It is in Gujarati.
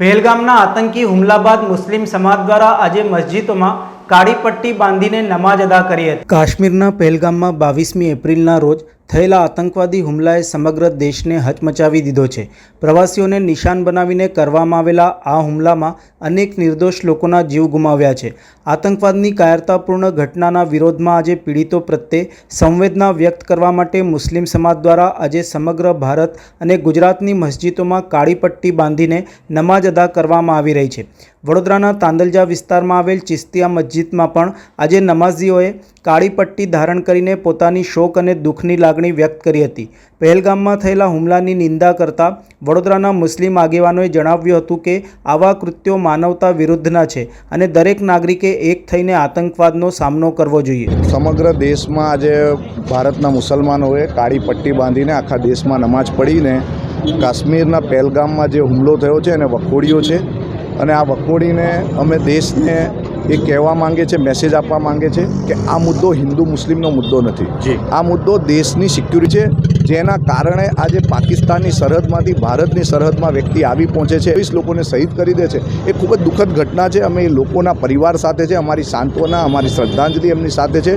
પહેલગામના આતંકી હુમલા બાદ મુસ્લિમ સમાજ દ્વારા આજે મસ્જિદોમાં કાળી પટ્ટી બાંધીને નમાજ અદા કરી હતી. કાશ્મીરના પહેલગામમાં બાવીસમી એપ્રિલના રોજ થયેલા આતંકવાદી હુમલાએ સમગ્ર દેશને હચમચાવી દીધો છે. પ્રવાસીઓને નિશાન બનાવીને કરવામાં આવેલા આ હુમલામાં અનેક નિર્દોષ લોકોના જીવ ગુમાવ્યા છે. આતંકવાદની કાયરતાપૂર્ણ ઘટનાના વિરોધમાં આજે પીડિતો પ્રત્યે સંવેદના વ્યક્ત કરવા માટે મુસ્લિમ સમાજ દ્વારા આજે સમગ્ર ભારત અને ગુજરાતની મસ્જિદોમાં કાળી પટ્ટી બાંધીને નમાજ અદા કરવામાં આવી રહી છે. વડોદરાના તાંદલજા વિસ્તારમાં આવેલ ચિસ્તિયા મસ્જિદમાં પણ આજે નમાઝીઓએ કાળી પટ્ટી ધારણ કરીને પોતાની શોક અને દુઃખની લાગણી વ્યક્ત કરી હતી. પહેલગામમાં થયેલા હુમલાની નિંદા કરતા વડોદરાના મુસ્લિમ આગેવાનોએ જણાવ્યું હતું કે, આવા કૃત્યો માનવતા વિરુદ્ધના છે અને દરેક નાગરિકે એક થઈને આતંકવાદનો સામનો કરવો જોઈએ. સમગ્ર દેશમાં આજે ભારતના મુસલમાનોએ કાળી પટ્ટી બાંધીને આખા દેશમાં નમાજ પડીને કાશ્મીરના પહેલગામમાં જે હુમલો થયો છે એને વખોડ્યો છે અને આ વખોડીને અમે દેશને એ કહેવા માંગે છે મેસેજ આપવા માંગે છે કે આ મુદ્દો હિન્દુ મુસ્લિમનો મુદ્દો નથી. આ મુદ્દો દેશની સિક્યુરિટી છે જેના કારણે આજે પાકિસ્તાનની સરહદમાંથી ભારતની સરહદમાં વ્યક્તિ આવી પહોંચે છે વીસ લોકોને શહીદ કરી દે છે. એ ખૂબ જ દુઃખદ ઘટના છે. અમે એ લોકોના પરિવાર સાથે છે અમારી સાંત્વના અમારી શ્રદ્ધાંજલિ એમની સાથે છે.